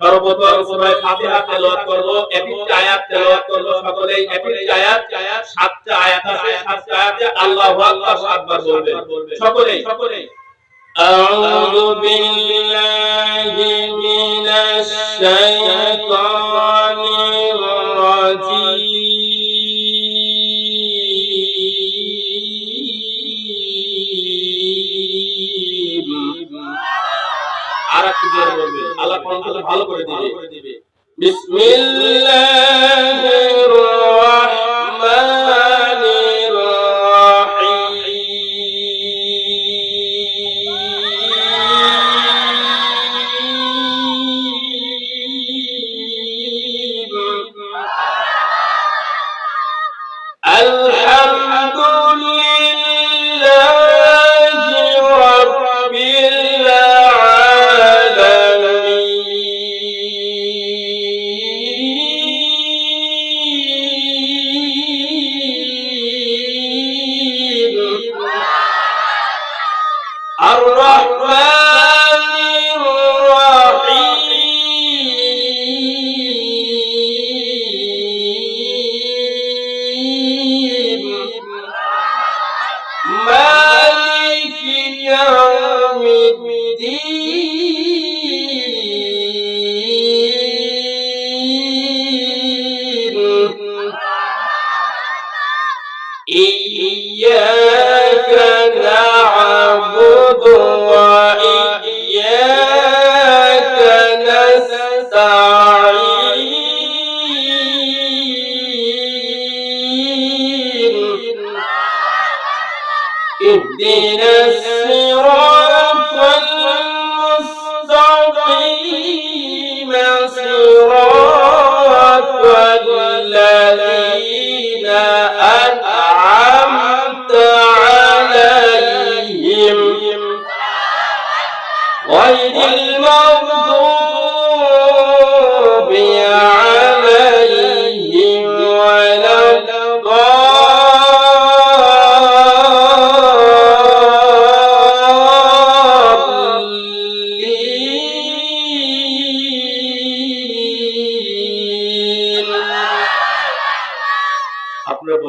সর্বপ্রথম সবাই ফাতিহা তেলাওয়াত করব একটি আয়াত তেলাওয়াত করব সকলেই একটি আয়াত সাতটা আয়াত আছে সাতটা আয়াতে আল্লাহু আকবার সাতবার বলবেন সকলেই সকলেই أعوذ بالله من الشيطان الرجيم আল্লাহ ভালো করে দিবে। বিসমিল্লাহির إياك نعبد وإياك نستعين. اهدنا الصراط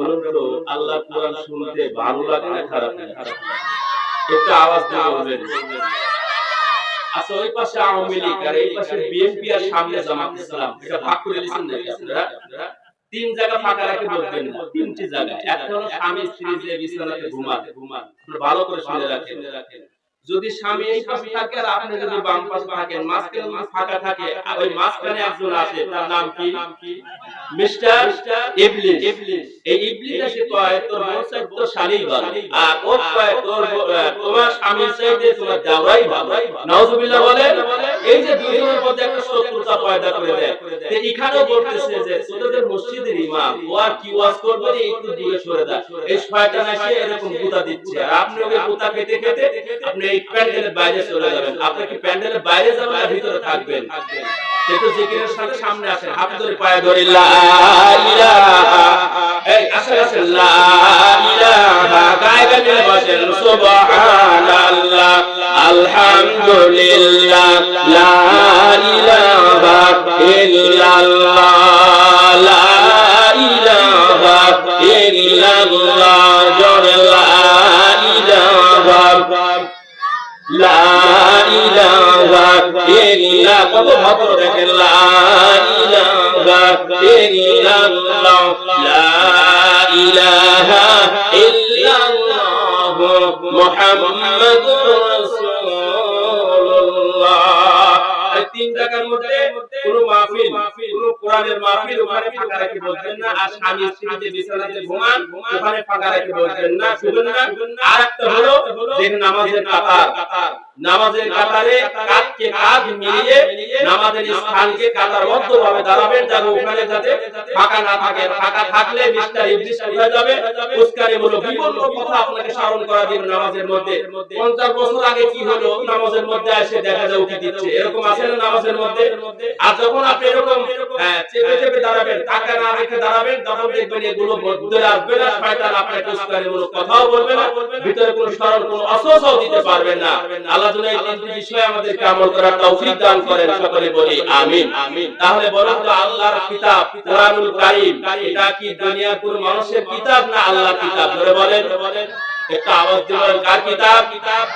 আপনারা তো আল্লাহ কোরআন শুনতে ভালো লাগে না খারাপ লাগে? একটু আওয়াজ দিয়ে বলবেন। আচ্ছা ওই পাশে আওয়ামী লীগ আর এই পাশে বিএনপি আর সামনে জামাত ইসলাম। এটা ভাগ করে দিয়েছেন নাকি আপনারা? তিন জায়গা ফাঁকা রাখে বলবেন না, তিনটি জায়গা একটা হলো স্বামী, স্ত্রী যে বিছানাতে ঘুমান। ঘুমান ভালো করে শুনে রাখেন রাখেন। যদি স্বামী এই পাশে থাকে আর আপনি যদি বাম পাশে থাকেন, মাঝখানে যদি ফাঁকা থাকে, আর ওই মাঝখানে একজন আছে, তার নাম কি? মিস্টার ইবলিস। এই ইবলিস এসে কয়, তোর মন চাইতে তো শালী ভালো আর ও কয়, তোর তোমার স্বামী চাইতে তোমার জাওরাই ভালো। নাউজুবিল্লাহ বলে এই যে দুইজনের মধ্যে একটা শত্রুতা পয়দা করে দেয়। তো এখানেও বলতেছে যে তোদের মসজিদের ইমাম, ও আর কি ওয়াজ করবে একটু দূরে সরে দা এই শয়তান এসে এরকম গুতা দিচ্ছে। আর আপনি ওকে গুতা খেতে খেতে আপনি এই প্যান্ডেলের বাইরে চলে যাবেন। আপনি কি প্যান্ডেলের বাইরে যাবেন না ভিতরে থাকবেন? একটু জিকিরের সাথে সামনে আসেন, হাত ধরে পায়ে ধরে। লা এই আসেন আসেন। লা ইলাহা মিলে বসেন। সুবহানাল্লাহ, আলহামদুলিল্লাহ, লা কত ভদ্র দেখেন লা ইলাহা এই তিন জায়গার মধ্যে কোনো মাহফিল, কোনো কোরআনের মাহফিল ওখানে ফাঁকা রাখি বলবেন না, আর স্বামী স্ত্রীতে বিছানাতে ঘুমান, ওখানে ফাঁকা রাখি বলবেন না শুধু না। আর একটা হলো যে নামাজের কাতার। নামাজের কাতারে মিলিয়ে নামাজের স্থানকে কাতারবদ্ধ ভাবে দাঁড়াবেন যাতে ফাঁকা না থাকে। ফাঁকা থাকলে মিস্টার ইবলিস যাবে বিভিন্ন কথা আপনাকে স্মরণ করা দিন নামাজের মধ্যে। 50 বছর আগে কি হলো? নামাজের মধ্যে এসে দেখা দিচ্ছে। এরকম আছে না নামাজের মধ্যে? আর যখন আপনি এরকম হ্যাঁ, চেপে চেপে দাঁড়াবেন টাকা না রেখে দাঁড়াবেন তখন দেখবেন এগুলো আসবে না শয়তান আপনাকে মূলক কথাও বলবে না ভিতরে কোনো স্মরণ কোনো দিতে পারবেন না। আল্লাহ আমাদেরকে আমল করার তৌফিক দান করেন, সকলে বলি আমিন। তাহলে বলুন তো আল্লাহর কিতাব, কোরআনুল কারীম মানুষের কিতাব না আল্লাহর কিতাব? ধরে বলেন, একটা আওয়াজ দিবেন, কার কিতাব কিতাব?